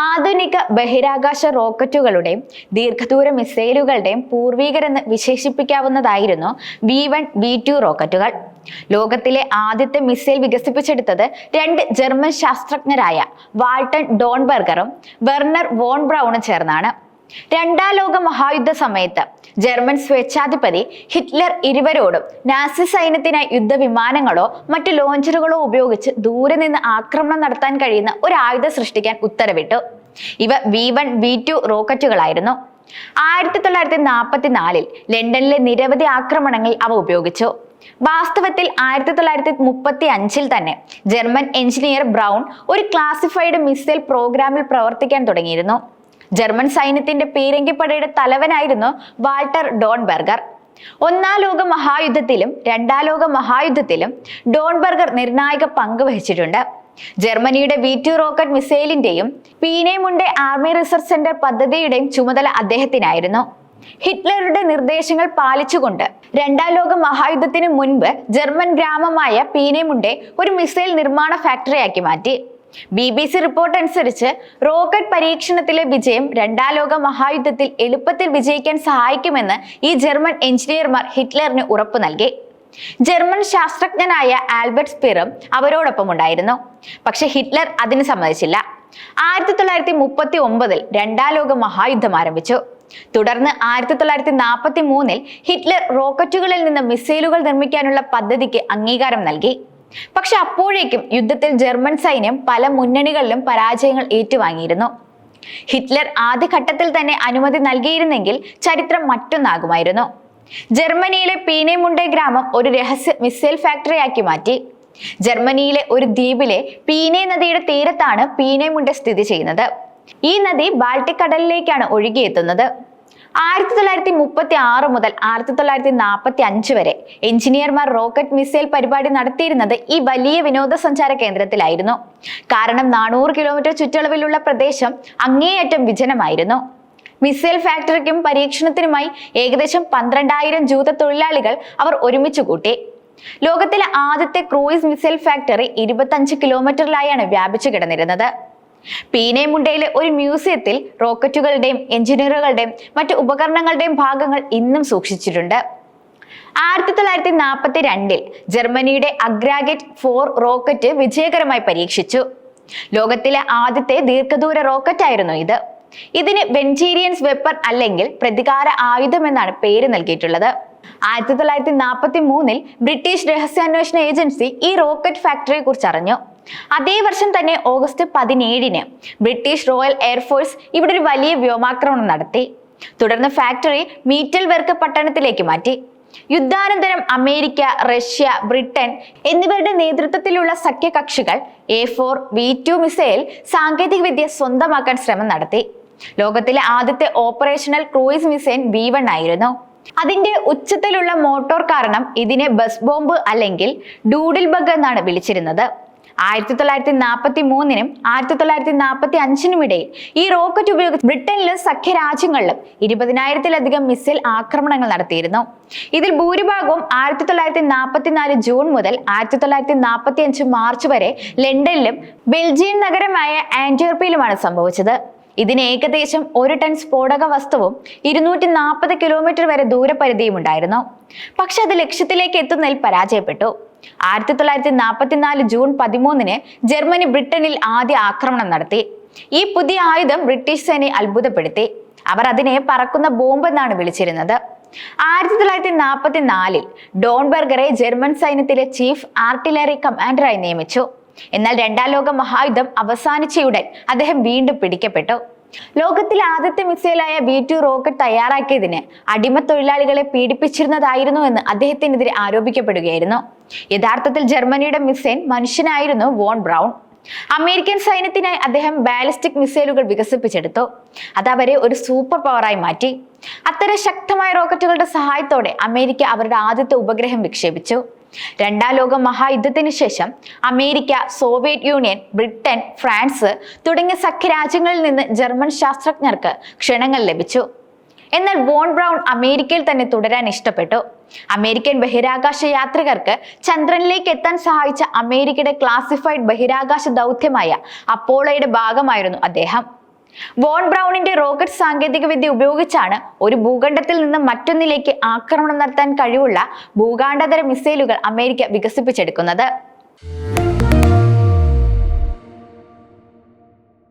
ആധുനിക ബഹിരാകാശ റോക്കറ്റുകളുടെയും ദീർഘദൂര മിസൈലുകളുടെയും പൂർവീകരെന്ന് വിശേഷിപ്പിക്കാവുന്നതായിരുന്നു വി വൺ വി ടു റോക്കറ്റുകൾ. ലോകത്തിലെ ആദ്യത്തെ മിസൈൽ വികസിപ്പിച്ചെടുത്തത് രണ്ട് ജർമ്മൻ ശാസ്ത്രജ്ഞരായ വാൾട്ടൺ ഡോൺബർഗറും വെർണർ വോൺ ബ്രൗണും ചേർന്നാണ്. രണ്ടാം ലോക മഹായുദ്ധ സമയത്ത് ജർമ്മൻ സ്വേച്ഛാധിപതി ഹിറ്റ്ലർ ഇരുവരോടും നാസി സൈന്യത്തിനായി യുദ്ധവിമാനങ്ങളോ മറ്റു ലോഞ്ചറുകളോ ഉപയോഗിച്ച് ദൂരെ നിന്ന് ആക്രമണം നടത്താൻ കഴിയുന്ന ഒരു ആയുധം സൃഷ്ടിക്കാൻ ഉത്തരവിട്ടു. ഇവ വി വൺ വി ടു റോക്കറ്റുകളായിരുന്നു. ആയിരത്തി തൊള്ളായിരത്തി നാൽപ്പത്തി നാലിൽ ലണ്ടനിലെ നിരവധി ആക്രമണങ്ങളിൽ അവ ഉപയോഗിച്ചു. വാസ്തവത്തിൽ ആയിരത്തി തൊള്ളായിരത്തി മുപ്പത്തി അഞ്ചിൽ തന്നെ ജർമ്മൻ എഞ്ചിനീയർ ബ്രൗൺ ഒരു ക്ലാസിഫൈഡ് മിസൈൽ പ്രോഗ്രാമിൽ പ്രവർത്തിക്കാൻ തുടങ്ങിയിരുന്നു. ജർമ്മൻ സൈന്യത്തിന്റെ പീരങ്കിപ്പടയുടെ തലവനായിരുന്നു വാൾട്ടർ ഡോൺബർഗർ. ഒന്നാം ലോക മഹായുദ്ധത്തിലും രണ്ടാം ലോക മഹായുദ്ധത്തിലും ഡോൺബർഗർ നിർണായക പങ്ക് വഹിച്ചിട്ടുണ്ട്. ജർമ്മനിയുടെ വി ടു റോക്കറ്റ് മിസൈലിന്റെയും പീനേമുണ്ടെ ആർമി റിസർച്ച് സെന്റർ പദ്ധതിയുടെയും ചുമതല അദ്ദേഹത്തിനായിരുന്നു. ഹിറ്റ്ലറുടെ നിർദ്ദേശങ്ങൾ പാലിച്ചുകൊണ്ട് രണ്ടാം ലോക മഹായുദ്ധത്തിന് മുൻപ് ജർമ്മൻ ഗ്രാമമായ പീനേമുണ്ടെ ഒരു മിസൈൽ നിർമ്മാണ ഫാക്ടറിയാക്കി മാറ്റി. ബി ബി സി റിപ്പോർട്ട് അനുസരിച്ച് റോക്കറ്റ് പരീക്ഷണത്തിലെ വിജയം രണ്ടാം ലോക മഹായുദ്ധത്തിൽ എളുപ്പത്തിൽ വിജയിക്കാൻ സഹായിക്കുമെന്ന് ഈ ജർമ്മൻ എഞ്ചിനീയർമാർ ഹിറ്റ്ലറിന് ഉറപ്പു നൽകി. ജർമ്മൻ ശാസ്ത്രജ്ഞനായ ആൽബർട്ട് സ്പിറും അവരോടൊപ്പം ഉണ്ടായിരുന്നു. പക്ഷെ ഹിറ്റ്ലർ അതിന് സമ്മതിച്ചില്ല. ആയിരത്തി തൊള്ളായിരത്തി മുപ്പത്തി ഒമ്പതിൽ രണ്ടാം ലോക മഹായുദ്ധം ആരംഭിച്ചു. തുടർന്ന് ആയിരത്തി തൊള്ളായിരത്തി നാൽപ്പത്തി മൂന്നിൽ ഹിറ്റ്ലർ റോക്കറ്റുകളിൽ നിന്ന് മിസൈലുകൾ നിർമ്മിക്കാനുള്ള പദ്ധതിക്ക് അംഗീകാരം നൽകി. പക്ഷെ അപ്പോഴേക്കും യുദ്ധത്തിൽ ജർമ്മൻ സൈന്യം പല മുന്നണികളിലും പരാജയങ്ങൾ ഏറ്റുവാങ്ങിയിരുന്നു. ഹിറ്റ്ലർ ആദ്യഘട്ടത്തിൽ തന്നെ അനുമതി നൽകിയിരുന്നെങ്കിൽ ചരിത്രം മറ്റൊന്നാകുമായിരുന്നു. ജർമ്മനിയിലെ പീനെമുണ്ടെ ഗ്രാമം ഒരു രഹസ്യ മിസൈൽ ഫാക്ടറിയാക്കി മാറ്റി. ജർമ്മനിയിലെ ഒരു ദ്വീപിലെ പീനെ നദിയുടെ തീരത്താണ് പീനെമുണ്ടെ സ്ഥിതി ചെയ്യുന്നത്. ഈ നദി ബാൾട്ടിക് കടലിലേക്കാണ് ഒഴുകിയെത്തുന്നത്. ആയിരത്തി തൊള്ളായിരത്തി മുപ്പത്തി ആറ് മുതൽ ആയിരത്തി തൊള്ളായിരത്തി നാൽപ്പത്തി അഞ്ച് വരെ എഞ്ചിനീയർമാർ റോക്കറ്റ് മിസൈൽ പരിപാടി നടത്തിയിരുന്നത് ഈ വലിയ വിനോദസഞ്ചാര കേന്ദ്രത്തിലായിരുന്നു. കാരണം നാനൂറ് കിലോമീറ്റർ ചുറ്റളവിലുള്ള പ്രദേശം അങ്ങേയറ്റം വിജനമായിരുന്നു. മിസൈൽ ഫാക്ടറിക്കും പരീക്ഷണത്തിനുമായി ഏകദേശം പന്ത്രണ്ടായിരം ജൂത തൊഴിലാളികൾ അവർ ഒരുമിച്ച് കൂട്ടി. ലോകത്തിലെ ആദ്യത്തെ ക്രൂയിസ് മിസൈൽ ഫാക്ടറി ഇരുപത്തഞ്ച് കിലോമീറ്ററിലായാണ് വ്യാപിച്ചു കിടന്നിരുന്നത്. പീനെമുണ്ടയിലെ ഒരു മ്യൂസിയത്തിൽ റോക്കറ്റുകളുടെയും എഞ്ചിനീയറുകളുടെയും മറ്റു ഉപകരണങ്ങളുടെയും ഭാഗങ്ങൾ ഇന്നും സൂക്ഷിച്ചിട്ടുണ്ട്. ആയിരത്തി തൊള്ളായിരത്തി നാൽപ്പത്തി രണ്ടിൽ ജർമ്മനിയുടെ അഗ്രാഗറ്റ് ഫോർ റോക്കറ്റ് വിജയകരമായി പരീക്ഷിച്ചു. ലോകത്തിലെ ആദ്യത്തെ ദീർഘദൂര റോക്കറ്റ് ആയിരുന്നു ഇത്. ഇതിന് വെഞ്ചീരിയൻസ് വെപ്പൺ അല്ലെങ്കിൽ പ്രതികാര ആയുധം എന്നാണ് പേര് നൽകിയിട്ടുള്ളത്. ആയിരത്തി തൊള്ളായിരത്തി നാൽപ്പത്തി മൂന്നിൽ ബ്രിട്ടീഷ് രഹസ്യാന്വേഷണ ഏജൻസി ഈ റോക്കറ്റ് ഫാക്ടറിയെ കുറിച്ച് അറിഞ്ഞു. അതേ വർഷം തന്നെ ഓഗസ്റ്റ് പതിനേഴിന് ബ്രിട്ടീഷ് റോയൽ എയർഫോഴ്സ് ഇവിടെ ഒരു വലിയ വ്യോമാക്രമണം നടത്തി. തുടർന്ന് ഫാക്ടറി മീറ്റൽ വർക്ക് പട്ടണത്തിലേക്ക് മാറ്റി. യുദ്ധാനന്തരം അമേരിക്ക റഷ്യ ബ്രിട്ടൻ എന്നിവരുടെ നേതൃത്വത്തിലുള്ള സഖ്യകക്ഷികൾ A four V two missile സാങ്കേതികവിദ്യ സ്വന്തമാക്കാൻ ശ്രമം നടത്തി. ലോകത്തിലെ ആദ്യത്തെ operational cruise missile B one ആയിരുന്നു. അതിന്റെ ഉച്ചത്തിലുള്ള മോട്ടോർ കാരണം ഇതിനെ ബസ് ബോംബ് അല്ലെങ്കിൽ ഡൂഡിൽ ബഗ് എന്നാണ് വിളിച്ചിരുന്നത്. ആയിരത്തി തൊള്ളായിരത്തി നാൽപ്പത്തി മൂന്നിനും ആയിരത്തി തൊള്ളായിരത്തി നാൽപ്പത്തി അഞ്ചിനും ഇടയിൽ ഈ റോക്കറ്റ് ഉപയോഗിച്ച് ബ്രിട്ടനിലും സഖ്യരാജ്യങ്ങളിലും ഇരുപതിനായിരത്തിലധികം മിസൈൽ ആക്രമണങ്ങൾ നടത്തിയിരുന്നു. ഇതിൽ ഭൂരിഭാഗവും ആയിരത്തി തൊള്ളായിരത്തി നാൽപ്പത്തിനാല് ജൂൺ മുതൽ ആയിരത്തി തൊള്ളായിരത്തി നാൽപ്പത്തി അഞ്ച് മാർച്ച് വരെ ലണ്ടനിലും ബെൽജിയം നഗരമായ ആന്റിവർപ്പിലുമാണ് സംഭവിച്ചത്. ഇതിന് ഏകദേശം ഒരു ടൺ സ്ഫോടക വസ്തുവും ഇരുന്നൂറ്റി നാൽപ്പത് കിലോമീറ്റർ വരെ ദൂരപരിധിയും ഉണ്ടായിരുന്നു പക്ഷെ അത് ലക്ഷ്യത്തിലേക്ക് എത്തുന്നതിൽ പരാജയപ്പെട്ടു. ആയിരത്തി തൊള്ളായിരത്തി നാൽപ്പത്തിനാല് ജൂൺ പതിമൂന്നിന് ജർമ്മനി ബ്രിട്ടനിൽ ആദ്യ ആക്രമണം നടത്തി. ഈ പുതിയ ആയുധം ബ്രിട്ടീഷ് സേനയെ അത്ഭുതപ്പെടുത്തി. അവർ അതിനെ പറക്കുന്ന ബോംബ് എന്നാണ് വിളിച്ചിരുന്നത്. ആയിരത്തി തൊള്ളായിരത്തി നാൽപ്പത്തി നാലിൽ ഡോൺബർഗറെ ജർമ്മൻ സൈന്യത്തിലെ ചീഫ് ആർട്ടിലറി കമാൻഡറായി നിയമിച്ചു. എന്നാൽ രണ്ടാം ലോക മഹായുദ്ധം അവസാനിച്ചയുടൻ അദ്ദേഹം വീണ്ടും പിടിക്കപ്പെട്ടു. ലോകത്തിലെ ആദ്യത്തെ മിസൈലായ ബി ടു റോക്കറ്റ് തയ്യാറാക്കിയതിന് അടിമ തൊഴിലാളികളെ പീഡിപ്പിച്ചിരുന്നതായിരുന്നു എന്ന് അദ്ദേഹത്തിനെതിരെ ആരോപിക്കപ്പെടുകയായിരുന്നു. യഥാർത്ഥത്തിൽ ജർമ്മനിയുടെ മിസൈൽ മനുഷ്യനായിരുന്നു വോൺ ബ്രൗൺ. അമേരിക്കൻ സൈന്യത്തിനായി അദ്ദേഹം ബാലിസ്റ്റിക് മിസൈലുകൾ വികസിപ്പിച്ചെടുത്തു. അത് അവരെ ഒരു സൂപ്പർ പവറായി മാറ്റി. അത്തരം ശക്തമായ റോക്കറ്റുകളുടെ സഹായത്തോടെ അമേരിക്ക അവരുടെ ആദ്യത്തെ ഉപഗ്രഹം വിക്ഷേപിച്ചു. രണ്ടാം ലോക മഹായുദ്ധത്തിന് ശേഷം America Soviet Union Britain France തുടങ്ങിയ സഖ്യരാജ്യങ്ങളിൽ നിന്ന് ജർമ്മൻ ശാസ്ത്രജ്ഞർക്ക് ക്ഷണങ്ങൾ ലഭിച്ചു. എന്നാൽ വോൺ ബ്രൗൺ അമേരിക്കയിൽ തന്നെ തുടരാൻ ഇഷ്ടപ്പെട്ടു. അമേരിക്കൻ ബഹിരാകാശ യാത്രികർക്ക് ചന്ദ്രനിലേക്ക് എത്താൻ സഹായിച്ച അമേരിക്കയുടെ ക്ലാസിഫൈഡ് ബഹിരാകാശ ദൗത്യമായ അപ്പോളോയുടെ ഭാഗമായിരുന്നു അദ്ദേഹം. വോൺ ബ്രൗണിന്റെ റോക്കറ്റ് സാങ്കേതികവിദ്യ ഉപയോഗിച്ചാണ് ഒരു ഭൂഖണ്ഡത്തിൽ നിന്ന് മറ്റൊന്നിലേക്ക് ആക്രമണം നടത്താൻ കഴിവുള്ള ഭൂഖണ്ഡതര മിസൈലുകൾ അമേരിക്ക വികസിപ്പിച്ചെടുക്കുന്നത്.